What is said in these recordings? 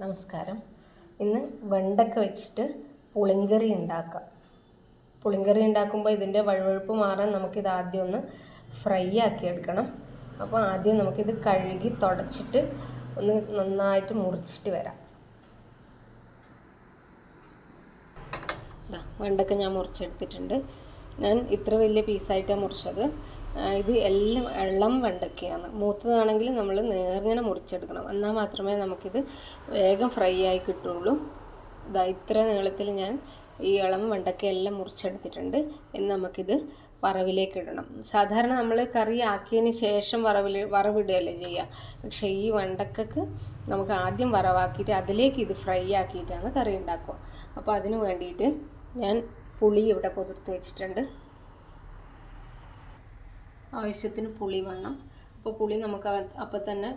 നമസ്കാരം. ഇന്ന് വെണ്ടക്ക വെച്ചിട്ട് പുളിങ്കറി ഉണ്ടാക്കാം. പുളിങ്കറി ഉണ്ടാക്കുമ്പോൾ ഇതിന്റെ വഴുവഴുപ്പ് മാറാൻ നമുക്കിത് ആദ്യം ഒന്ന് ഫ്രൈ ആക്കി എടുക്കണം. അപ്പോൾ ആദ്യം നമുക്കിത് കഴുകി തുടച്ചിട്ട് ഒന്ന് നന്നായിട്ട് മുറിച്ചിട്ട് വരാം. വെണ്ടക്ക ഞാൻ മുറിച്ചെടുത്തിട്ടുണ്ട്. ഞാൻ ഇത്ര വലിയ പീസായിട്ടാണ് മുറിച്ചത്. ഇത് എല്ലാം ഇളം വെണ്ടക്കയാണ്. മൂത്തതാണെങ്കിൽ നമ്മൾ നേർങ്ങനെ മുറിച്ചെടുക്കണം. എന്നാൽ മാത്രമേ നമുക്കിത് വേഗം ഫ്രൈ ആയി കിട്ടുള്ളൂ. ഇതാ ഇത്ര നീളത്തിൽ ഞാൻ ഈ ഇളം വെണ്ടക്കയെല്ലാം മുറിച്ചെടുത്തിട്ടുണ്ട്. ഇനി നമുക്കിത് വറവിലേക്ക് ഇടണം. സാധാരണ നമ്മൾ കറി ആക്കിയതിന് ശേഷം വറവിൽ വറവിടുകയല്ലേ ചെയ്യുക പക്ഷേ ഈ വെണ്ടക്കക്ക് നമുക്ക് ആദ്യം വറവാക്കിയിട്ട് അതിലേക്ക് ഇത് ഫ്രൈ ആക്കിയിട്ടാണ് കറി ഉണ്ടാക്കുക. അപ്പോൾ അതിന് വേണ്ടിയിട്ട് ഞാൻ പുളി ഇവിടെ കൊതിർത്ത് വെച്ചിട്ടുണ്ട്. ആവശ്യത്തിന് പുളി വേണം അപ്പോൾ പുളി നമുക്ക് അപ്പം തന്നെ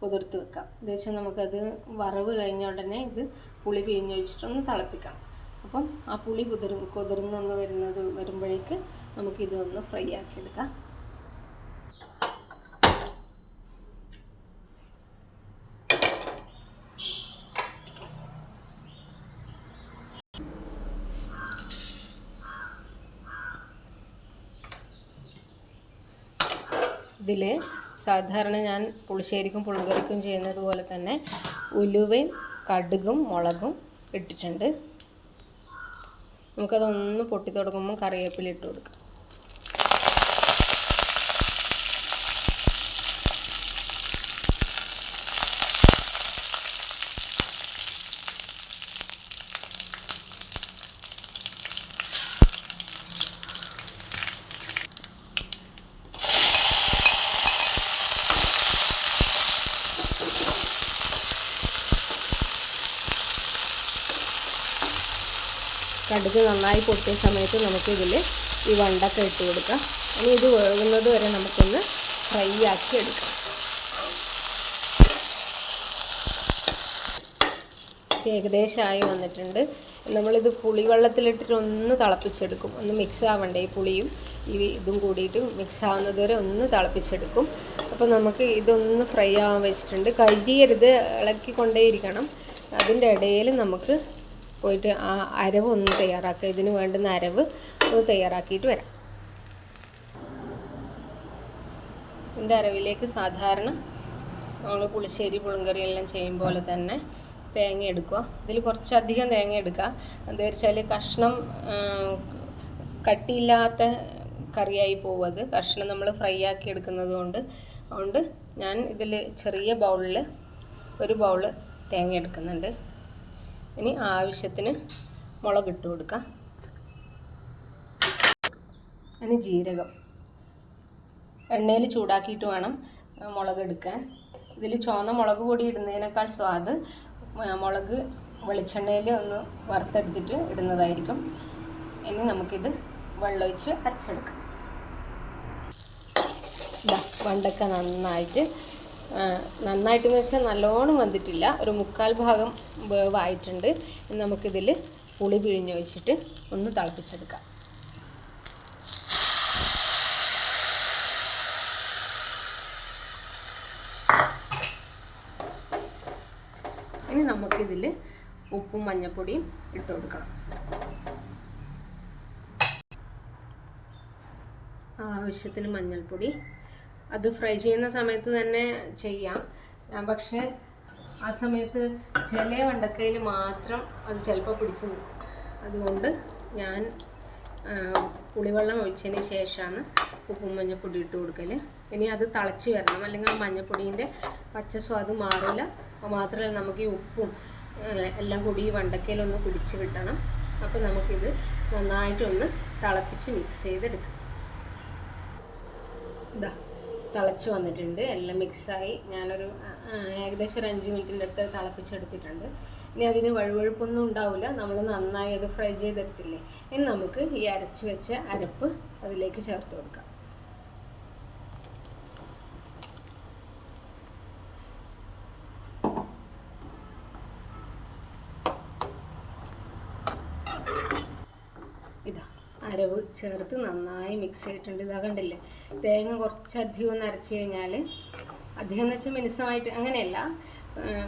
കൊതിർത്ത് വെക്കാം. ഉദ്ദേശം നമുക്കത് വറവ് കഴിഞ്ഞ ഉടനെ ഇത് പുളി പിഴിഞ്ഞ് വെച്ചിട്ടൊന്ന് തിളപ്പിക്കണം. അപ്പം ആ പുളി കുതിർ കുതിർന്നൊന്ന് വരുന്നത് വരുമ്പോഴേക്ക് നമുക്കിതൊന്ന് ഫ്രൈ ആക്കിയെടുക്കാം. ഇതിൽ സാധാരണ ഞാൻ പുളിശ്ശേരിക്കും പുളിങ്കറിക്കും ചെയ്യുന്നത് പോലെ തന്നെ ഉലുവയും കടുകും മുളകും ഇട്ടിട്ടുണ്ട്. നമുക്കതൊന്ന് പൊട്ടി തുടങ്ങുമ്പോൾ കറിവേപ്പില ഇട്ട് കൊടുക്കാം. കടുക് നന്നായി പൊട്ടിയ സമയത്ത് നമുക്ക് നമുക്കിതിൽ ഈ വണ്ടക്ക ഇട്ട് കൊടുക്കാം. ഇനി ഇത് വേകുന്നത് വരെ നമുക്കൊന്ന് ഫ്രൈ ആക്കി എടുക്കാം. ഏകദേശമായി വന്നിട്ടുണ്ട്. നമ്മളിത് പുളിവെള്ളത്തിലിട്ടിട്ട് ഒന്ന് തിളപ്പിച്ചെടുക്കും. ഒന്ന് മിക്സ് ആവണ്ടേ ഈ പുളിയും ഈ ഇതും കൂടിയിട്ട് മിക്സ് ആവുന്നത് വരെ ഒന്ന് തിളപ്പിച്ചെടുക്കും. അപ്പോൾ നമുക്ക് ഇതൊന്ന് ഫ്രൈ ആവാൻ വെച്ചിട്ടുണ്ട്. കരിയരുത് ഇളക്കി കൊണ്ടേയിരിക്കണം അതിന്റെ ഇടയിൽ നമുക്ക് പോയിട്ട് ആ അരവ് ഒന്ന് തയ്യാറാക്കുക. ഇതിന് വേണ്ടുന്ന അരവ് ഒന്ന് തയ്യാറാക്കിയിട്ട് വരാം. ഇതിന്റെ അരവിലേക്ക് സാധാരണ നമ്മൾ പുളിശ്ശേരി പുളിങ്കറി എല്ലാം ചെയ്യും പോലെ തന്നെ തേങ്ങ എടുക്കുക. ഇതിൽ കുറച്ചധികം തേങ്ങ എടുക്കുക. എന്താ വെച്ചാൽ കഷ്ണം കട്ടിയില്ലാത്ത കറിയായി പോവത് കഷ്ണം നമ്മൾ ഫ്രൈ ആക്കി എടുക്കുന്നത് കൊണ്ട് അതുകൊണ്ട് ഞാൻ ഇതിൽ ചെറിയ ബൗളിൽ ഒരു ബൗൾ തേങ്ങ എടുക്കുന്നുണ്ട്. ഇനി ആവശ്യത്തിന് മുളക് ഇട്ട് കൊടുക്കാം. ഇനി ജീരകം. എണ്ണയിൽ ചൂടാക്കിയിട്ട് വേണം മുളക് എടുക്കാൻ. ഇതിൽ ചുവന്ന മുളക് പൊടി ഇടുന്നതിനേക്കാൾ സ്വാദ് മുളക് വെളിച്ചെണ്ണയിൽ ഒന്ന് വറുത്തെടുത്തിട്ട് ഇടുന്നതായിരിക്കും. ഇനി നമുക്കിത് വെള്ളമൊഴിച്ച് അരച്ചെടുക്കാം. വണ്ടൊക്കെ നന്നായിട്ട് നന്നായിട്ടെന്ന് വെച്ചാൽ നല്ലോണം വന്നിട്ടില്ല. ഒരു മുക്കാൽ ഭാഗം വേവായിട്ടുണ്ട് നമുക്കിതിൽ പുളി പിഴിഞ്ഞൊഴിച്ചിട്ട് ഒന്ന് തിളപ്പിച്ചെടുക്കാം. ഇനി നമുക്കിതിൽ ഉപ്പും മഞ്ഞൾപ്പൊടിയും ഇട്ട് കൊടുക്കണം. ആവശ്യത്തിന് മഞ്ഞൾപ്പൊടി അത് ഫ്രൈ ചെയ്യുന്ന സമയത്ത് തന്നെ ചെയ്യാം. പക്ഷേ ആ സമയത്ത് ചില വെണ്ടക്കയിൽ മാത്രം അത് ചിലപ്പോൾ പിടിച്ചു നിൽക്കും അതുകൊണ്ട് ഞാൻ പുളിവെള്ളം ഒഴിച്ചതിന് ശേഷമാണ് ഉപ്പും മഞ്ഞൾപ്പൊടി ഇട്ട് കൊടുക്കൽ ഇനി അത് തിളച്ച് വരണം. അല്ലെങ്കിൽ ആ മഞ്ഞൾപ്പൊടീന്റെ പച്ച സ്വാദ് മാറില്ല അപ്പോൾ മാത്രമല്ല നമുക്ക് ഈ ഉപ്പും എല്ലാം കൂടി ഈ വണ്ടക്കയിലൊന്ന് പിടിച്ച് കിട്ടണം. അപ്പോൾ നമുക്കിത് നന്നായിട്ടൊന്ന് തിളപ്പിച്ച് മിക്സ് ചെയ്തെടുക്കാം. ഇതാ തിളച്ച് വന്നിട്ടുണ്ട്. എല്ലാം മിക്സായി. ഞാനൊരു ഏകദേശം ഒരു അഞ്ച് മിനിറ്റിന്റെ അടുത്ത് തിളപ്പിച്ചെടുത്തിട്ടുണ്ട്. ഇനി അതിന് വഴുവഴുപ്പൊന്നും ഉണ്ടാവില്ല. നമ്മൾ നന്നായി അത് ഫ്രൈ ചെയ്തെടുത്തില്ലേ? ഇനി നമുക്ക് ഈ അരച്ച് വെച്ച അരപ്പ് അതിലേക്ക് ചേർത്ത് കൊടുക്കാം ഇതാ അരവ് ചേർത്ത് നന്നായി മിക്സ് ചെയ്തിട്ടുണ്ട്. ഇതാ കണ്ടില്ലേ? തേങ്ങ കുറച്ചധികം ഒന്ന് അരച്ച് കഴിഞ്ഞാൽ അധികം എന്ന് വെച്ചാൽ മിനുസമായിട്ട് അങ്ങനെയല്ല.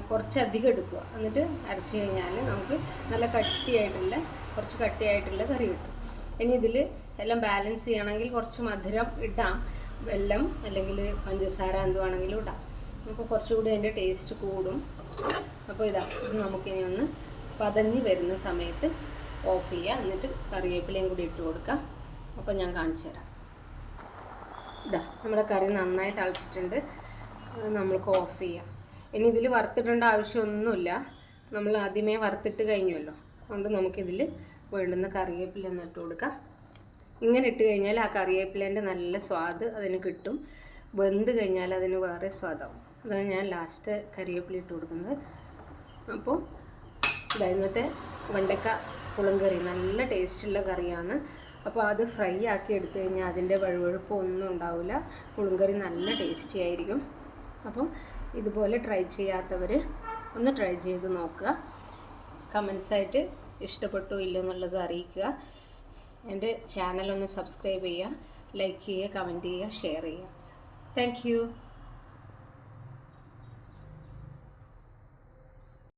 കുറച്ചധികം എടുക്കുക. എന്നിട്ട് അരച്ച് കഴിഞ്ഞാൽ നമുക്ക് നല്ല കട്ടിയായിട്ടുള്ള കുറച്ച് കട്ടിയായിട്ടുള്ള കറി കിട്ടും. ഇനി ഇതിൽ എല്ലാം ബാലൻസ് ചെയ്യണമെങ്കിൽ കുറച്ച് മധുരം ഇടാം. വെല്ലം അല്ലെങ്കിൽ പഞ്ചസാര എന്തുവാണെങ്കിലും ഇടാം. അപ്പോൾ കുറച്ചുകൂടി അതിന്റെ ടേസ്റ്റ് കൂടും. അപ്പോൾ ഇതാ ഇത് നമുക്കിനി ഒന്ന് പതഞ്ഞ് വരുന്ന സമയത്ത് ഓഫ് ചെയ്യുക. എന്നിട്ട് കറിവേപ്പിലയും കൂടി ഇട്ട് കൊടുക്കാം. അപ്പോൾ ഞാൻ കാണിച്ചു തരാം. ഇതാ നമ്മുടെ കറി നന്നായി തിളച്ചിട്ടുണ്ട് നമ്മൾക്ക് ഓഫ് ചെയ്യാം. ഇനി ഇതിൽ വറുത്തിടേണ്ട ആവശ്യമൊന്നുമില്ല. നമ്മൾ ആദ്യമേ വറുത്തിട്ട് കഴിഞ്ഞുവല്ലോ. അതുകൊണ്ട് നമുക്കിതിൽ വേണ്ടുന്ന കറിവേപ്പില ഒന്ന് ഇട്ട് കൊടുക്കാം. ഇങ്ങനെ ഇട്ട് കഴിഞ്ഞാൽ ആ കറിവേപ്പിലേന്റെ നല്ല സ്വാദ് അതിന് കിട്ടും. വെന്ത് കഴിഞ്ഞാൽ അതിന് വേറെ സ്വാദാവും. അതാണ് ഞാൻ ലാസ്റ്റ് കറിവേപ്പില ഇട്ട് കൊടുക്കുന്നത്. അപ്പോൾ ഇന്നത്തെ വെണ്ടക്ക പുളിങ്കറി നല്ല ടേസ്റ്റുള്ള കറിയാണ്. അപ്പോൾ അത് ഫ്രൈ ആക്കി എടുത്തു കഴിഞ്ഞാൽ അതിന്റെ വഴുവഴുപ്പൊന്നും ഉണ്ടാവില്ല പുളിങ്കറി നല്ല ടേസ്റ്റി ആയിരിക്കും. അപ്പം ഇതുപോലെ ട്രൈ ചെയ്യാത്തവർ ഒന്ന് ട്രൈ ചെയ്ത് നോക്കുക. കമൻസായിട്ട് ഇഷ്ടപ്പെട്ടോ ഇല്ലോ എന്നുള്ളത് അറിയിക്കുക. എന്റെ ചാനലൊന്ന് സബ്സ്ക്രൈബ് ചെയ്യുക ലൈക്ക് ചെയ്യുക കമന്റ് ചെയ്യുക ഷെയർ ചെയ്യുക. താങ്ക്